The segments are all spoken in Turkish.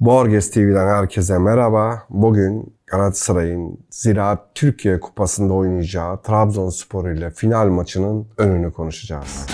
Borges TV'den herkese merhaba. Bugün Galatasaray'ın Ziraat Türkiye Kupası'nda oynayacağı Trabzonspor ile final maçının önünü konuşacağız.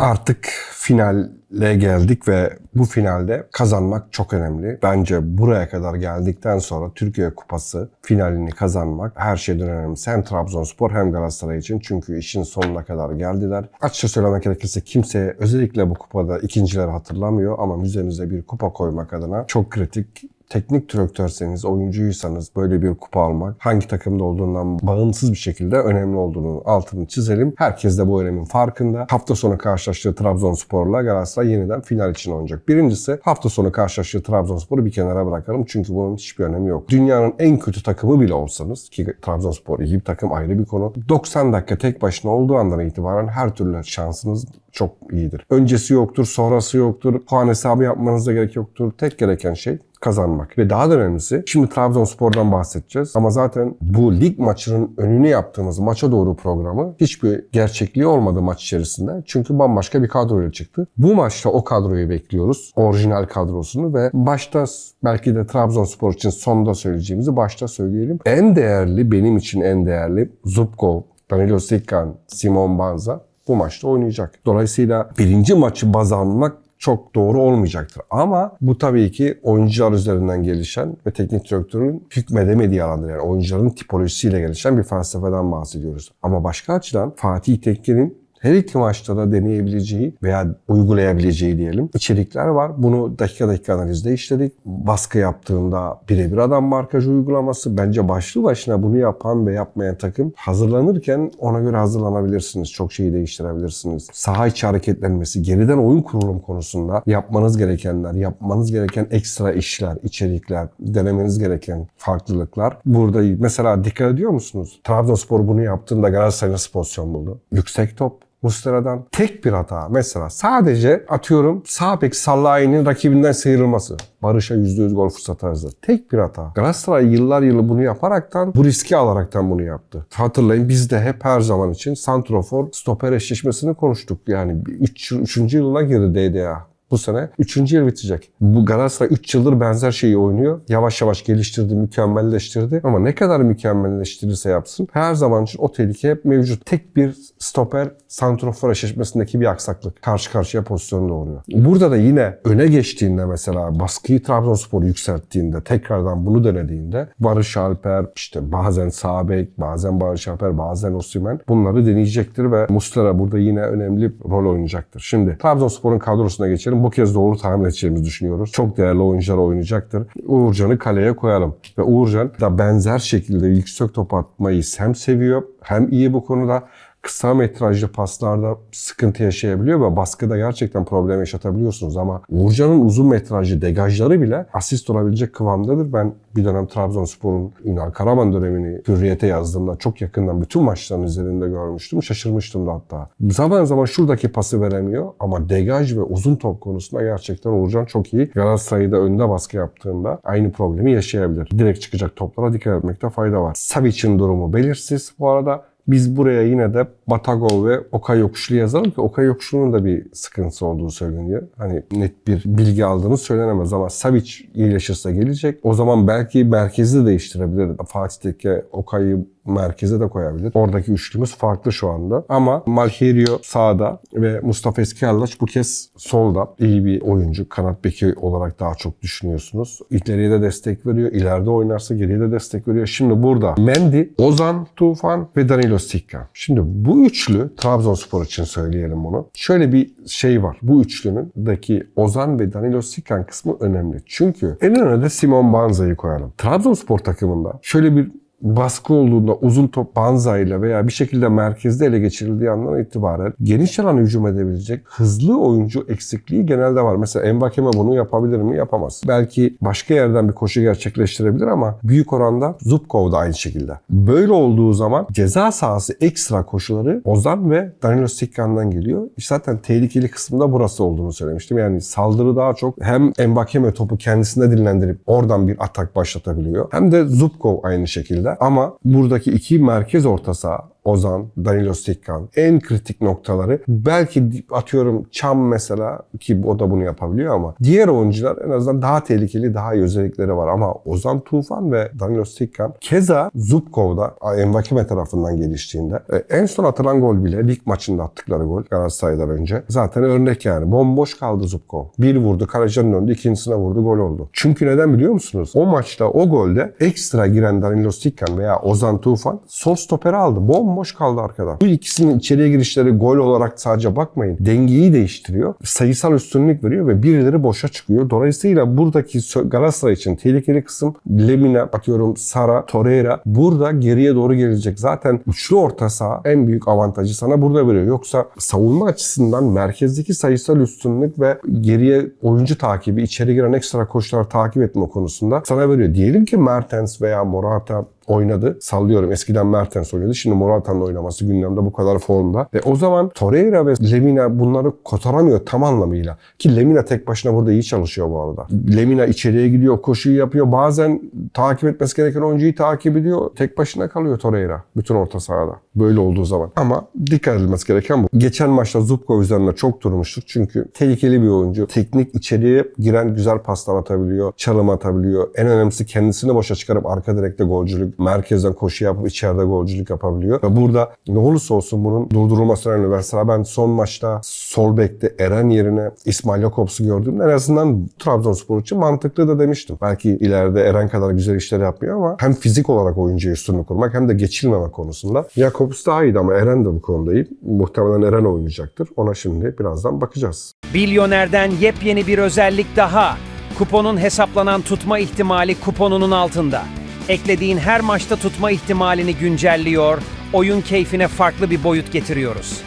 Artık finale geldik ve bu finalde kazanmak çok önemli. Bence buraya kadar geldikten sonra Türkiye Kupası finalini kazanmak her şeyden önemlisi. Hem Trabzonspor hem Galatasaray için. Çünkü işin sonuna kadar geldiler. Açıkça söylemek gerekirse kimse özellikle bu kupada ikincileri hatırlamıyor ama üzerinize bir kupa koymak adına çok kritik teknik direktörseniz, oyuncuysanız böyle bir kupa almak hangi takımda olduğundan bağımsız bir şekilde önemli olduğunu altını çizelim. Herkes de bu önemin farkında. Hafta sonu karşılaştığı Trabzonspor'la Galatasaray yeniden final için oynayacak. Birincisi hafta sonu karşılaştığı Trabzonspor'u bir kenara bırakalım. Çünkü bunun hiçbir önemi yok. Dünyanın en kötü takımı bile olsanız ki Trabzonspor iyi bir takım ayrı bir konu. 90 dakika tek başına olduğu andan itibaren her türlü şansınız çok iyidir. Öncesi yoktur, sonrası yoktur. Puan hesabı yapmanıza gerek yoktur. Tek gereken şey kazanmak. Ve daha da önemlisi şimdi Trabzonspor'dan bahsedeceğiz. Ama zaten bu lig maçının önünü yaptığımız maça doğru programı hiçbir gerçekliği olmadı maç içerisinde. Çünkü bambaşka bir kadroyla çıktı. Bu maçta o kadroyu bekliyoruz. Orijinal kadrosunu ve başta belki de Trabzonspor için sonda söyleyeceğimizi başta söyleyelim. En değerli benim için en değerli Zubkov, Danilo Sikan, Simon Banza bu maçta oynayacak. Dolayısıyla birinci maçı baz almak çok doğru olmayacaktır. Ama bu tabii ki oyuncular üzerinden gelişen ve teknik direktörün hükmedemediği alandır. Yani oyuncuların tipolojisiyle gelişen bir felsefeden bahsediyoruz. Ama başka açıdan Fatih Tekke'nin her iki maçta da deneyebileceği veya uygulayabileceği diyelim içerikler var. Bunu dakika dakika analizde işledik. Baskı yaptığında birebir adam markajı uygulaması bence başlı başına bunu yapan ve yapmayan takım hazırlanırken ona göre hazırlanabilirsiniz. Çok şeyi değiştirebilirsiniz. Saha içi hareketlenmesi, geriden oyun kurulum konusunda yapmanız gerekenler, yapmanız gereken ekstra işler, içerikler, denemeniz gereken farklılıklar. Burada mesela dikkat ediyor musunuz? Trabzonspor bunu yaptığında Galatasaray nasıl pozisyon buldu? Yüksek top, Muslera'dan tek bir hata mesela sadece atıyorum sağ bek Sallahi'nin rakibinden sıyrılması. Barış'a %100 gol fırsatı hazır. Tek bir hata. Galatasaray yıllar yılı bunu yaparaktan bu riski alaraktan bunu yaptı. Hatırlayın biz de hep her zaman için Santrofor stoper eşleşmesini konuştuk. Yani 3. Üç, yılına girdi DDA bu sene 3. yıl bitecek. Bu Galatasaray 3 yıldır benzer şeyi oynuyor. Yavaş yavaş geliştirdi, mükemmelleştirdi. Ama ne kadar mükemmelleştirirse yapsın her zaman için o tehlike hep mevcut. Tek bir stoper santrofor eşleşmesindeki bir aksaklık. Karşı karşıya pozisyonu doğuruyor. Burada da yine öne geçtiğinde mesela baskıyı Trabzonspor yükselttiğinde tekrardan bunu denediğinde Barış Alper işte bazen Sabek, bazen Barış Alper, bazen Osimhen bunları deneyecektir ve Muslera burada yine önemli rol oynayacaktır. Şimdi Trabzonspor'un kadrosuna geçelim. Bu kez doğru tahmin edeceğimizi düşünüyoruz. Çok değerli oyuncular oynayacaktır. Uğurcan'ı kaleye koyalım. Ve Uğurcan da benzer şekilde yüksek top atmayı hem seviyor hem iyi bu konuda kısa metrajlı paslarda sıkıntı yaşayabiliyor ve baskıda gerçekten problem yaşatabiliyorsunuz ama Uğurcan'ın uzun metrajlı degajları bile asist olabilecek kıvamdadır. Ben bir dönem Trabzonspor'un Ünal Karaman dönemini hürriyete yazdığımda çok yakından bütün maçların üzerinde görmüştüm. Şaşırmıştım da hatta. Zaman zaman şuradaki pası veremiyor ama degaj ve uzun top konusunda gerçekten Uğurcan çok iyi. Galatasaray'da önde baskı yaptığında aynı problemi yaşayabilir. Direkt çıkacak toplara dikkat etmekte fayda var. Savic'in durumu belirsiz. Bu arada biz buraya yine de Batagov ve Okay Yokuşlu yazalım ki Okay Yokuşlu'nun da bir sıkıntısı olduğu söyleniyor. Hani net bir bilgi aldığımız söylenemez ama Savic iyileşirse gelecek. O zaman belki merkezi de değiştirebilir. Fatih Tekke Okay'ı merkeze de koyabilir. Oradaki üçlümüz farklı şu anda. Ama Malherio sağda ve Mustafa Eskiallaç bu kez solda. iyi bir oyuncu. Kanat beki olarak daha çok düşünüyorsunuz. İleriye de destek veriyor. İleride oynarsa geriye de destek veriyor. Şimdi burada Mendy, Ozan Tufan ve Danilo Sikkan. Şimdi bu üçlü Trabzonspor için söyleyelim bunu. Şöyle bir şey var. Bu üçlünün daki Ozan ve Danilo Sikkan kısmı önemli. Çünkü en öne de Simon Banza'yı koyalım. Trabzonspor takımında şöyle bir baskı olduğunda uzun top Banza ile veya bir şekilde merkezde ele geçirildiği andan itibaren geniş alan hücum edebilecek hızlı oyuncu eksikliği genelde var. Mesela Mbakeme bunu yapabilir mi? Yapamaz. Belki başka yerden bir koşu gerçekleştirebilir ama büyük oranda Zubkov da aynı şekilde. Böyle olduğu zaman ceza sahası ekstra koşuları Ozan ve Danilo Sikkan'dan geliyor. Zaten tehlikeli kısmında burası olduğunu söylemiştim. Yani saldırı daha çok hem Mbakeme topu kendisinde dinlendirip oradan bir atak başlatabiliyor. Hem de Zubkov aynı şekilde ama buradaki iki merkez orta saha Ozan, Danilo Stikkan en kritik noktaları belki atıyorum Çam mesela ki o da bunu yapabiliyor ama diğer oyuncular en azından daha tehlikeli, daha iyi özellikleri var ama Ozan Tufan ve Danilo Stikkan keza Zubkov'da Envakime tarafından geliştiğinde e, en son atılan gol bile lig maçında attıkları gol Galatasaray'dan önce zaten örnek yani bomboş kaldı Zubkov. Bir vurdu Karaca'nın önünde ikincisine vurdu gol oldu. Çünkü neden biliyor musunuz? O maçta o golde ekstra giren Danilo Stikkan veya Ozan Tufan sol stoperi aldı. Bomboş kaldı arkada. Bu ikisinin içeriye girişleri gol olarak sadece bakmayın. Dengeyi değiştiriyor. Sayısal üstünlük veriyor ve birileri boşa çıkıyor. Dolayısıyla buradaki Galatasaray için tehlikeli kısım Lemina, atıyorum Sara, Torreira burada geriye doğru gelecek. Zaten üçlü orta saha en büyük avantajı sana burada veriyor. Yoksa savunma açısından merkezdeki sayısal üstünlük ve geriye oyuncu takibi, içeri giren ekstra koşular takip etme konusunda sana veriyor. Diyelim ki Mertens veya Morata oynadı. Sallıyorum eskiden Mertens oynadı. Şimdi Morata'nın oynaması gündemde bu kadar formda. Ve o zaman Torreira ve Lemina bunları kotaramıyor tam anlamıyla. Ki Lemina tek başına burada iyi çalışıyor bu arada. Lemina içeriye gidiyor, koşuyu yapıyor. Bazen takip etmesi gereken oyuncuyu takip ediyor. Tek başına kalıyor Torreira. Bütün orta sahada. Böyle olduğu zaman. Ama dikkat edilmesi gereken bu. Geçen maçta Zubkov üzerine çok durmuştuk. Çünkü tehlikeli bir oyuncu. Teknik içeriye giren güzel paslar atabiliyor. Çalım atabiliyor. En önemlisi kendisini boşa çıkarıp arka direkte golcülük, merkezden koşu yapıp içeride golcülük yapabiliyor. Ve burada ne olursa olsun bunun durdurulması önemli. Mesela ben son maçta sol bekte Eren yerine İsmail Jakobs'u gördüğümde en azından Trabzonspor için mantıklı da demiştim. Belki ileride Eren kadar güzel işler yapmıyor ama hem fizik olarak oyuncuya üstünlük kurmak hem de geçilmeme konusunda. Jakobs daha iyiydi ama Eren de bu konuda iyi. Muhtemelen Eren oynayacaktır. Ona şimdi birazdan bakacağız. Bilyoner'den yepyeni bir özellik daha. Kuponun hesaplanan tutma ihtimali kuponunun altında. Eklediğin her maçta tutma ihtimalini güncelliyor, oyun keyfine farklı bir boyut getiriyoruz.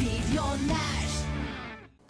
Milyoner.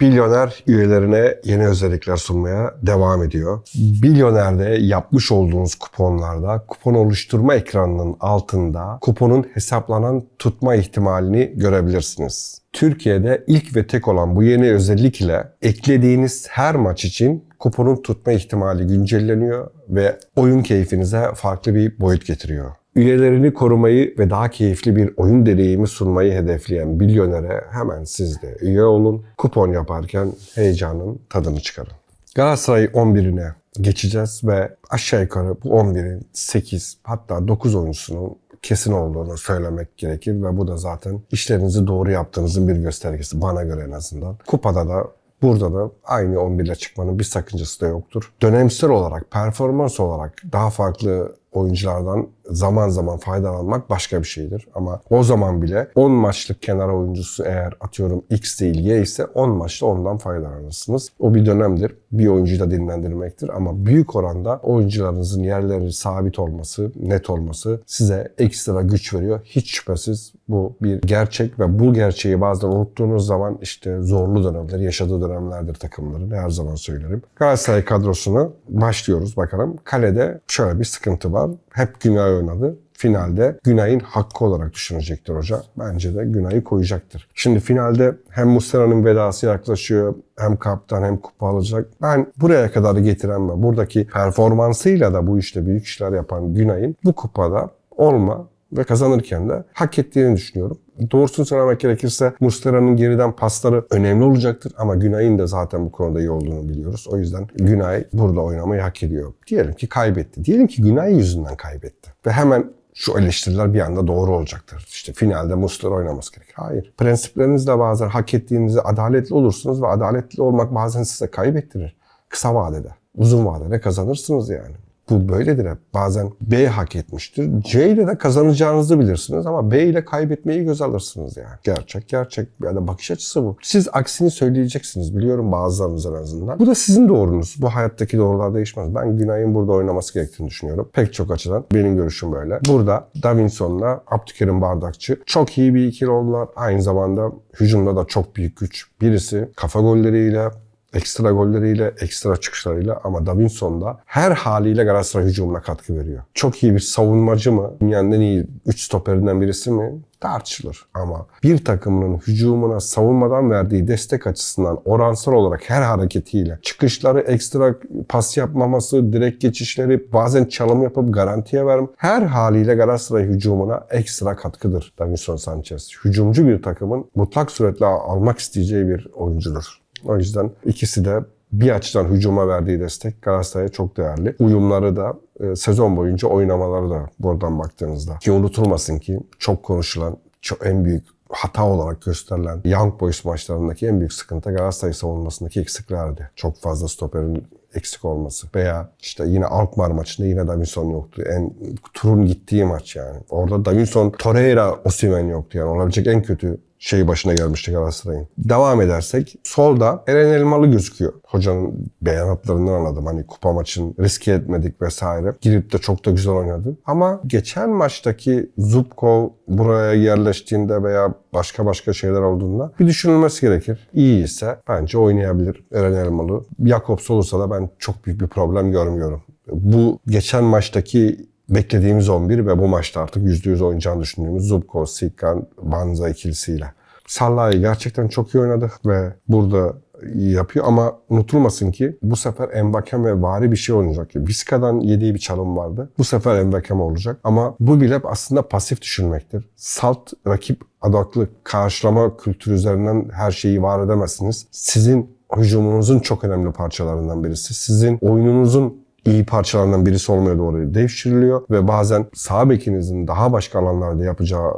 Bilyoner üyelerine yeni özellikler sunmaya devam ediyor. Bilyoner'de yapmış olduğunuz kuponlarda kupon oluşturma ekranının altında kuponun hesaplanan tutma ihtimalini görebilirsiniz. Türkiye'de ilk ve tek olan bu yeni özellik ile eklediğiniz her maç için kuponun tutma ihtimali güncelleniyor ve oyun keyfinize farklı bir boyut getiriyor. Üyelerini korumayı ve daha keyifli bir oyun deneyimi sunmayı hedefleyen Bilyoner'e hemen siz de üye olun. Kupon yaparken heyecanın tadını çıkarın. Galatasaray 11'ine geçeceğiz ve aşağı yukarı bu 11'in 8 hatta 9 oyuncusunun kesin olduğunu söylemek gerekir ve bu da zaten işlerinizi doğru yaptığınızın bir göstergesi bana göre en azından. Kupada da Burada da aynı 11 ile çıkmanın bir sakıncası da yoktur. Dönemsel olarak, performans olarak daha farklı oyunculardan zaman zaman faydalanmak başka bir şeydir. Ama o zaman bile 10 maçlık kenar oyuncusu eğer atıyorum X değil Y ise 10 maçta ondan faydalanırsınız. O bir dönemdir. Bir oyuncuyu da dinlendirmektir. Ama büyük oranda oyuncularınızın yerleri sabit olması, net olması size ekstra güç veriyor. Hiç şüphesiz bu bir gerçek ve bu gerçeği bazen unuttuğunuz zaman işte zorlu dönemler, yaşadığı dönemlerdir takımların. Her zaman söylerim. Galatasaray kadrosunu başlıyoruz bakalım. Kalede şöyle bir sıkıntı var. Hep Günay oynadı. Finalde Günay'ın hakkı olarak düşünecektir hoca. Bence de Günay'ı koyacaktır. Şimdi finalde hem Muslera'nın vedası yaklaşıyor hem kaptan hem kupa alacak. Ben buraya kadar getiren ve buradaki performansıyla da bu işte büyük işler yapan Günay'ın bu kupada olma ve kazanırken de hak ettiğini düşünüyorum. Doğrusunu söylemek gerekirse Muslera'nın geriden pasları önemli olacaktır ama Günay'ın da zaten bu konuda iyi olduğunu biliyoruz. O yüzden Günay burada oynamayı hak ediyor. Diyelim ki kaybetti. Diyelim ki Günay yüzünden kaybetti. Ve hemen şu eleştiriler bir anda doğru olacaktır. İşte finalde Muslera oynaması gerek. Hayır. Prensiplerinizle bazen hak ettiğinizde adaletli olursunuz ve adaletli olmak bazen size kaybettirir. Kısa vadede. Uzun vadede kazanırsınız yani. Bu böyledir hep. Bazen B hak etmiştir. C ile de kazanacağınızı bilirsiniz ama B ile kaybetmeyi göz alırsınız yani. Gerçek gerçek. Yani bakış açısı bu. Siz aksini söyleyeceksiniz. Biliyorum bazılarınız en azından. Bu da sizin doğrunuz. Bu hayattaki doğrular değişmez. Ben Günay'ın burada oynaması gerektiğini düşünüyorum. Pek çok açıdan. Benim görüşüm böyle. Burada Davinson'la Abdülkerim Bardakçı çok iyi bir ikili oldular. Aynı zamanda hücumda da çok büyük güç. Birisi kafa golleriyle Ekstra golleriyle, ekstra çıkışlarıyla ama Davinson da her haliyle Galatasaray hücumuna katkı veriyor. Çok iyi bir savunmacı mı? Dünyanın en iyi 3 stoperinden birisi mi? Tartışılır. Ama bir takımın hücumuna savunmadan verdiği destek açısından oransal olarak her hareketiyle çıkışları, ekstra pas yapmaması, direkt geçişleri, bazen çalım yapıp garantiye verme her haliyle Galatasaray hücumuna ekstra katkıdır Davinson Sanchez. Hücumcu bir takımın mutlak suretle almak isteyeceği bir oyuncudur. O yüzden ikisi de bir açıdan hücuma verdiği destek Galatasaray'a çok değerli. Uyumları da e, sezon boyunca oynamaları da buradan baktığınızda. Ki unutulmasın ki çok konuşulan, çok en büyük hata olarak gösterilen Young Boys maçlarındaki en büyük sıkıntı Galatasaray savunmasındaki eksiklerdi. Çok fazla stoperin eksik olması. Veya işte yine Alkmaar maçında yine Davinson yoktu. En turun gittiği maç yani. Orada Davinson, Torreira, Osimhen yoktu yani. Olabilecek en kötü şey başına gelmişti Galatasaray'ın. Devam edersek solda Eren Elmalı gözüküyor. Hocanın beyanatlarından anladım. Hani kupa maçın riske etmedik vesaire. Girip de çok da güzel oynadı. Ama geçen maçtaki Zubkov buraya yerleştiğinde veya başka başka şeyler olduğunda bir düşünülmesi gerekir. İyi ise bence oynayabilir Eren Elmalı. Jakobs olursa da ben çok büyük bir problem görmüyorum. Bu geçen maçtaki beklediğimiz 11 ve bu maçta artık %100 oynayacağını düşündüğümüz Zubkov, Sikkan, Banza ikilisiyle. Salah'ı gerçekten çok iyi oynadı ve burada yapıyor ama unutulmasın ki bu sefer Embakeme vari bir şey olacak. Vizca'dan yediği bir çalım vardı. Bu sefer Embakeme olacak ama bu bile aslında pasif düşünmektir. Salt rakip adaklı karşılama kültürü üzerinden her şeyi var edemezsiniz. Sizin hücumunuzun çok önemli parçalarından birisi. Sizin oyununuzun iyi parçalarından birisi olmaya doğru devşiriliyor ve bazen sağ bekinizin daha başka alanlarda yapacağı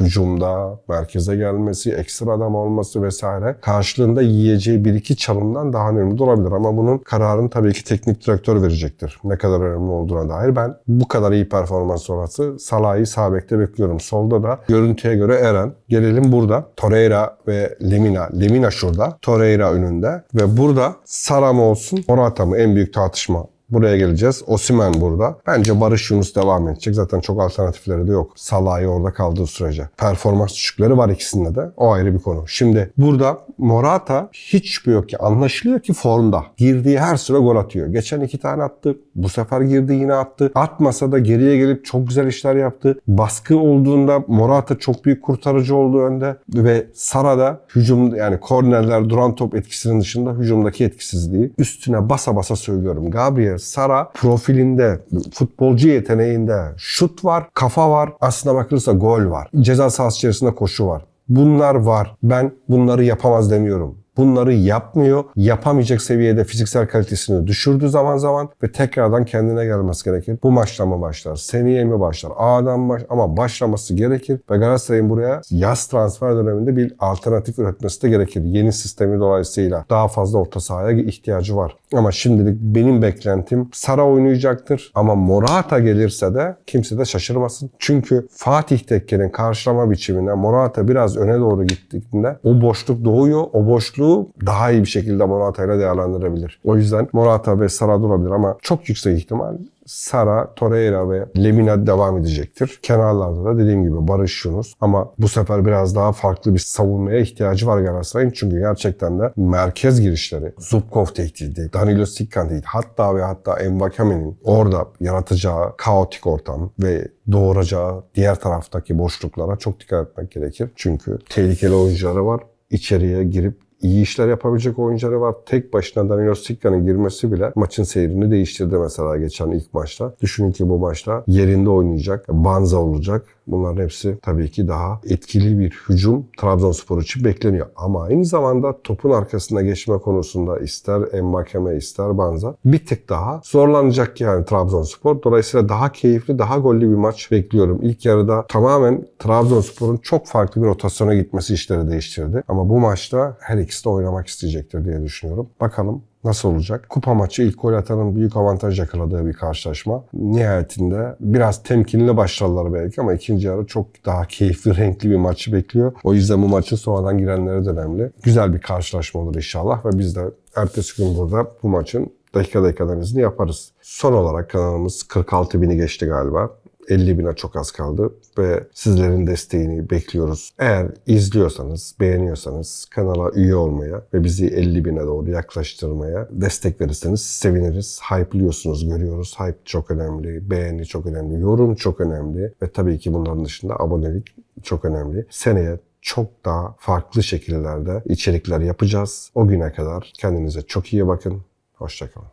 hücumda, merkeze gelmesi, ekstra adam olması vesaire karşılığında yiyeceği bir iki çalımdan daha önemli olabilir. Ama bunun kararını tabii ki teknik direktör verecektir. Ne kadar önemli olduğuna dair. Ben bu kadar iyi performans sonrası Salah'ı sağ bekte bekliyorum. Solda da görüntüye göre Eren. Gelelim burada. Torreira ve Lemina. Lemina şurada. Torreira önünde. Ve burada Sara mı olsun, Morata mı? En büyük tartışma Buraya geleceğiz. Osimen burada. Bence Barış Yunus devam edecek. Zaten çok alternatifleri de yok. Salah'ı orada kaldığı sürece. Performans düşükleri var ikisinde de. O ayrı bir konu. Şimdi burada Morata hiç şüphe yok ki anlaşılıyor ki formda. Girdiği her süre gol atıyor. Geçen iki tane attı. Bu sefer girdi yine attı. Atmasa da geriye gelip çok güzel işler yaptı. Baskı olduğunda Morata çok büyük kurtarıcı oldu önde. Ve Sara da hücum yani kornerler duran top etkisinin dışında hücumdaki etkisizliği. Üstüne basa basa söylüyorum. Gabriel Sara profilinde, futbolcu yeteneğinde şut var, kafa var. Aslına bakılırsa gol var. Ceza sahası içerisinde koşu var. Bunlar var. Ben bunları yapamaz demiyorum. Bunları yapmıyor. Yapamayacak seviyede fiziksel kalitesini düşürdü zaman zaman ve tekrardan kendine gelmesi gerekir. Bu maçla mı başlar? Seneye mi başlar? A'dan baş ama başlaması gerekir ve Galatasaray'ın buraya yaz transfer döneminde bir alternatif üretmesi de gerekir. Yeni sistemi dolayısıyla daha fazla orta sahaya ihtiyacı var. Ama şimdilik benim beklentim Sara oynayacaktır. Ama Morata gelirse de kimse de şaşırmasın. Çünkü Fatih Tekke'nin karşılama biçimine Morata biraz öne doğru gittiğinde o boşluk doğuyor. O boşluğu daha iyi bir şekilde Morata ile değerlendirebilir. O yüzden Morata ve Sara durabilir ama çok yüksek ihtimal Sara, Torreira ve Lemina devam edecektir. Kenarlarda da dediğim gibi Barış Yunus. Ama bu sefer biraz daha farklı bir savunmaya ihtiyacı var Galatasaray'ın. Çünkü gerçekten de merkez girişleri, Zubkov tehdidi, Danilo Sikkan tehdidi, hatta ve hatta Envakame'nin orada yaratacağı kaotik ortam ve doğuracağı diğer taraftaki boşluklara çok dikkat etmek gerekir. Çünkü tehlikeli oyuncuları var. İçeriye girip iyi işler yapabilecek oyuncuları var. Tek başına Danilo Sikka'nın girmesi bile maçın seyrini değiştirdi mesela geçen ilk maçta. Düşünün ki bu maçta yerinde oynayacak, Banza olacak. Bunların hepsi tabii ki daha etkili bir hücum Trabzonspor için bekleniyor. Ama aynı zamanda topun arkasına geçme konusunda ister Embakeme ister Banza bir tık daha zorlanacak yani Trabzonspor. Dolayısıyla daha keyifli, daha gollü bir maç bekliyorum. İlk yarıda tamamen Trabzonspor'un çok farklı bir rotasyona gitmesi işleri değiştirdi. Ama bu maçta her ikisi de oynamak isteyecektir diye düşünüyorum. Bakalım nasıl olacak? Kupa maçı ilk gol atanın büyük avantaj yakaladığı bir karşılaşma. Nihayetinde biraz temkinli başladılar belki ama ikinci yarı çok daha keyifli, renkli bir maçı bekliyor. O yüzden bu maçın sonradan girenleri de önemli. Güzel bir karşılaşma olur inşallah ve biz de ertesi gün burada bu maçın dakika dakika analizini yaparız. Son olarak kanalımız 46 bini geçti galiba. 50 bine çok az kaldı ve sizlerin desteğini bekliyoruz. Eğer izliyorsanız, beğeniyorsanız kanala üye olmaya ve bizi 50 bine doğru yaklaştırmaya destek verirseniz seviniriz. Hype'lıyorsunuz, görüyoruz. Hype çok önemli, beğeni çok önemli, yorum çok önemli ve tabii ki bunların dışında abonelik çok önemli. Seneye çok daha farklı şekillerde içerikler yapacağız. O güne kadar kendinize çok iyi bakın. Hoşçakalın.